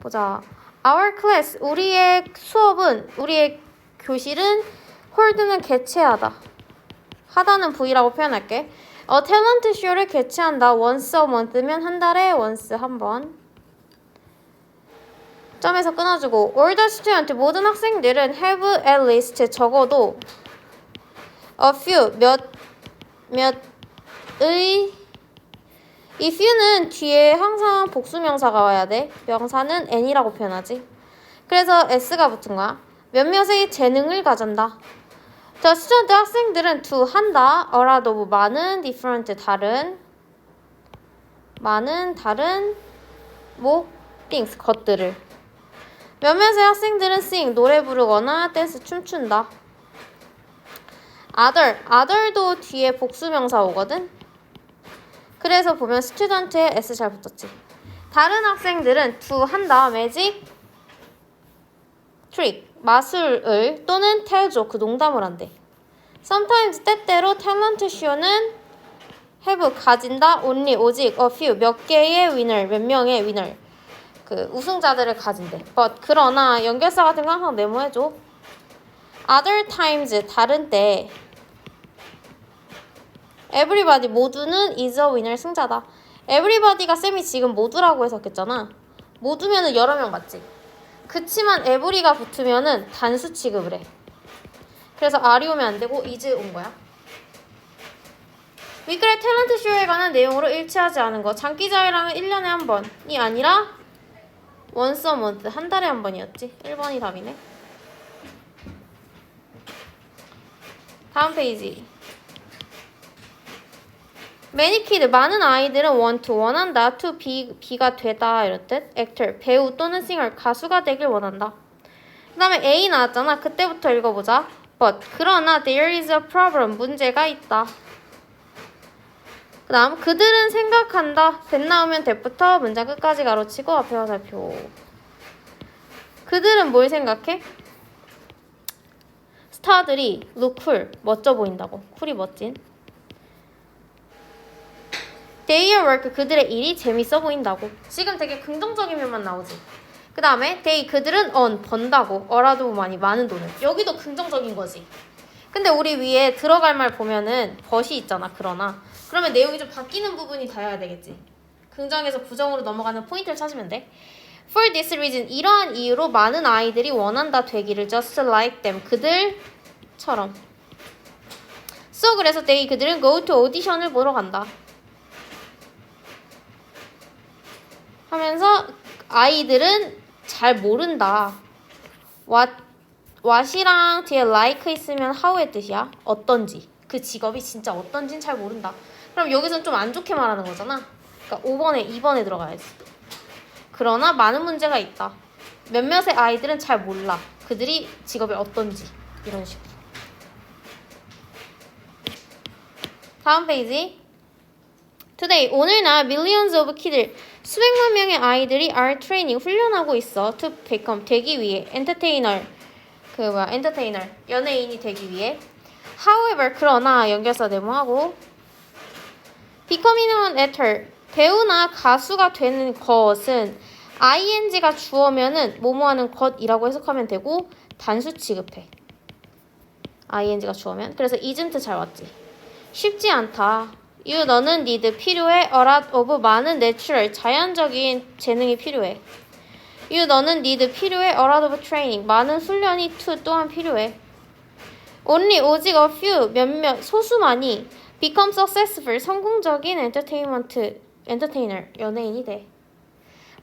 보자. Our class, 우리의 수업은, 우리의 교실은 홀드는 개최하다. 하다는 V라고 표현할게. 어, 탤런트 쇼를 개최한다. once a month면 한 달에 once 한 번. 점에서 끊어주고 all the student 모든 학생들은 have at least 적어도 a few 몇 몇의 이 few는 뒤에 항상 복수명사가 와야 돼. 명사는 n이라고 표현하지. 그래서 s가 붙은 거야. 몇몇의 재능을 가진다. 자, 스튜던트 학생들은 to 한다. 어라도 뭐 많은 different 다른 많은 다른 뭐 things 것들을 몇몇의 학생들은 sing 노래 부르거나 댄스 춤춘다. other other도 뒤에 복수명사 오거든. 그래서 보면 스튜던트에 s 잘 붙었지. 다른 학생들은 to 한다. magic trick 마술을 또는 tell joke 농담을 한대. sometimes 때때로 탤런트 쇼는 have 가진다 only 오직 a few 몇 개의 winner 몇 명의 winner 그 우승자들을 가진대. but 그러나 연결사 같은 거 항상 메모해줘. other times 다른 때 everybody 모두는 is a winner 승자다. everybody가 쌤이 지금 모두라고 해석했잖아. 모두면은 여러 명 맞지? 그치만 every가 붙으면은 단수 취급을 해. 그래서 R이 오면 안 되고 is 온 거야. 위클의 탤런트 쇼에 관한 내용으로 일치하지 않은 거. 장기자회랑은 1년에 한 번이 아니라 once a. 한 달에 한 번이었지. 1번이 답이네. 다음 페이지. Kid, 많은 아이들은 to 원한다. to be, be가 되다 이럴 뜻. actor, 배우 또는 singer, 가수가 되길 원한다. 그 다음에 A 나왔잖아. 그때부터 읽어보자. But, 그러나 there is a problem. 문제가 있다. 그 다음 그들은 생각한다. that 나오면 that부터 문장 끝까지 가로치고 앞에 화살표. 그들은 뭘 생각해? 스타들이 look cool, 멋져 보인다고. 쿨이 멋진. Their work, 그들의 일이 재밌어 보인다고. 지금 되게 긍정적인 면만 나오지. 그 다음에 they, 그들은 on, 번다고. 어라도 많이, 많은 돈을. 여기도 긍정적인 거지. 근데 우리 위에 들어갈 말 보면은 벗이 있잖아, 그러나. 그러면 내용이 좀 바뀌는 부분이 다여야 되겠지. 긍정에서 부정으로 넘어가는 포인트를 찾으면 돼. For this reason, 이러한 이유로 많은 아이들이 원한다 되기를 just like them, 그들처럼. So 그래서 they 그들은 go to audition을 보러 간다. 하면서 아이들은 잘 모른다. what what이랑 뒤에 like 있으면 how의 뜻이야. 어떤지. 그 직업이 진짜 어떤지는 잘 모른다. 그럼 여기서는 좀 안 좋게 말하는 거잖아. 그러니까 5번에 2번에 들어가야지. 그러나 많은 문제가 있다. 몇몇의 아이들은 잘 몰라. 그들이 직업이 어떤지. 이런 식으로. 다음 페이지. Today, 오늘날 millions of kids, 수백만 명의 아이들이 are training, 훈련하고 있어. To become, 되기 위해. entertainer, 그 뭐야, entertainer, 연예인이 되기 위해. However, 그러나 연결사 네모하고 becoming an actor, 배우나 가수가 되는 것은 ing가 주어면은 뭐뭐하는 것이라고 해석하면 되고 단수 취급해. ing가 주어면. 그래서 isn't 잘 왔지. 쉽지 않다. You 너는 need 필요해. lot of 많은 natural 자연적인 재능이 필요해. you 너는 need 필요해. lot of training 많은 훈련이 to 또한 필요해. only 오직 a few 몇몇 소수만이 become successful 성공적인 entertainment entertainer 연예인이 돼.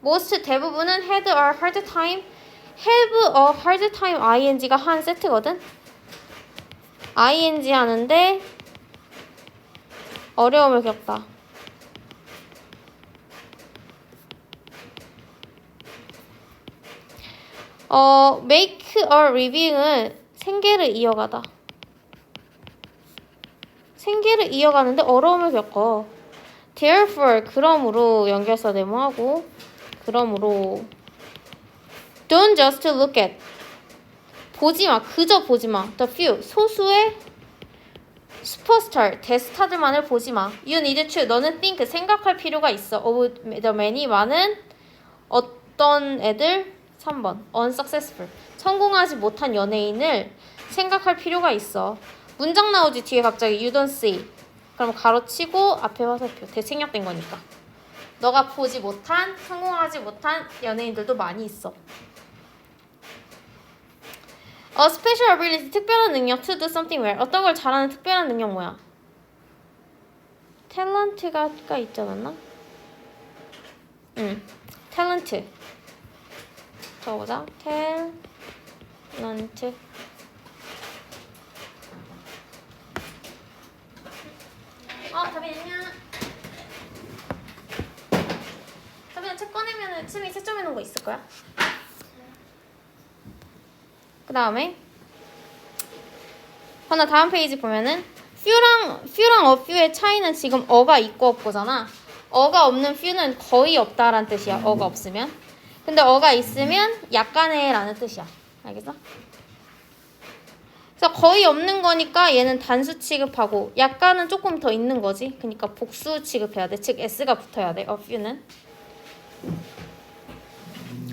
most 대부분은 had a hard time have a hard time ing가 한 세트거든. ing 하는데 어려움을 겪다. 어, make a living은 생계를 이어가다. 생계를 이어가는데 어려움을 겪어. Therefore, 그러므로 연결사 네모하고 그러므로 Don't just look at 보지 마. 그저 보지 마. The few 소수의 슈퍼스타 대스타들만을 보지 마. You need to. 너는 think 생각할 필요가 있어. Of the many 많은 어, 없던 애들? 3번. Unsuccessful. 성공하지 못한 연예인을 생각할 필요가 있어. 문장 나오지 뒤에 갑자기 you don't see. 그럼 가로치고 앞에 화살표. 대생략된 거니까. 너가 보지 못한 성공하지 못한 연예인들도 많이 있어 A special ability 특별한 능력 to do something well 어떤 걸 잘하는 특별한 능력 뭐야? 탤런트가 가 있지 않았나? 응. 탤런트 적어보자. 탤런트 어 다빈 안녕 다빈아 책 꺼내면은 쌤이 채점해 놓은 거 있을 거야? 그 다음에 하나 다음 페이지 보면은 few랑 few랑 few의 차이는 지금 어가 있고 없고잖아. 어가 없는 few는 거의 없다라는 뜻이야. 어가 없으면. 근데 어가 있으면 약간의라는 뜻이야. 알겠어? 그래서 거의 없는 거니까 얘는 단수 취급하고 약간은 조금 더 있는 거지. 그러니까 복수 취급해야 돼. 즉 s가 붙어야 돼. few는.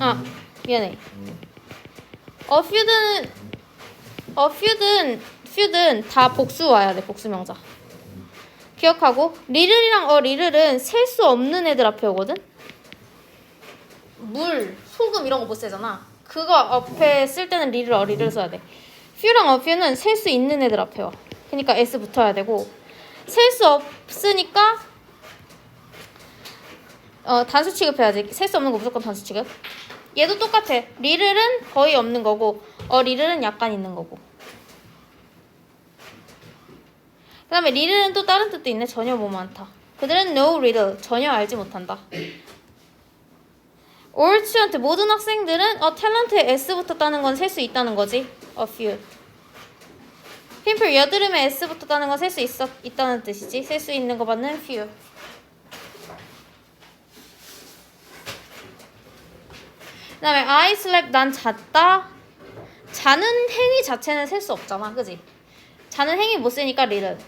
아 미안해. A few든 few든 다 복수 와야 돼. 복수 명사. 기억하고 리를이랑 어 리를은 셀 수 없는 애들 앞에 오거든. 물, 소금 이런 거 못 세잖아. 그거 앞에 쓸 때는 리를 어 리를 써야 돼. few랑 어 few는 셀 수 있는 애들 앞에 와. 그러니까 s 붙어야 되고 셀 수 없으니까 어 단수 취급해야지. 셀 수 없는 거 무조건 단수 취급. 얘도 똑같아. 리를은 거의 없는 거고 어 리를은 약간 있는 거고. 그 다음에 리를은 또 다른 뜻도 있네. 전혀 뭐 많다. 그들은 no riddle. 전혀 알지 못한다. all student 모든 학생들은 어 탤런트에 s 붙었다는 건 셀 수 있다는 거지. a few. 핀플 여드름에 s 붙었다는 건 셀 수 있어 있다는 뜻이지. 셀 수 있는 거 받는 few. 그다음에 I slept 난 잤다. 자는 행위 자체는 셀 수 없잖아, 그지? 자는 행위 못 세니까 리를.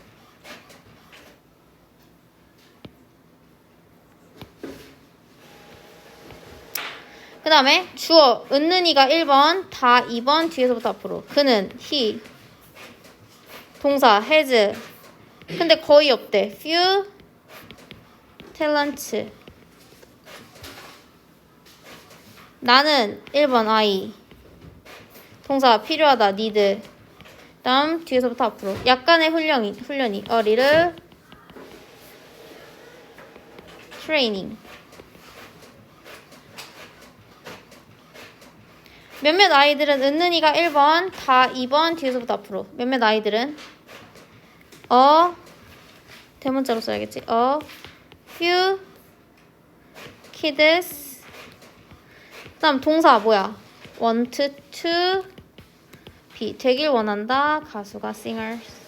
그 다음에 주어 은는이가 1번 다 2번 뒤에서부터 앞으로 그는 he 동사 has 근데 거의 없대 few talents 나는 1번 I 동사 필요하다 need 다음 뒤에서부터 앞으로. 약간의 훈련이 훈련이. a little training. 몇몇 아이들은 은는이가 1번, 다 2번, 뒤에서부터 앞으로. 몇몇 아이들은? 어 대문자로 써야겠지. 어 few kids 그 다음 동사 뭐야? want to be 되길 원한다. 가수가 singers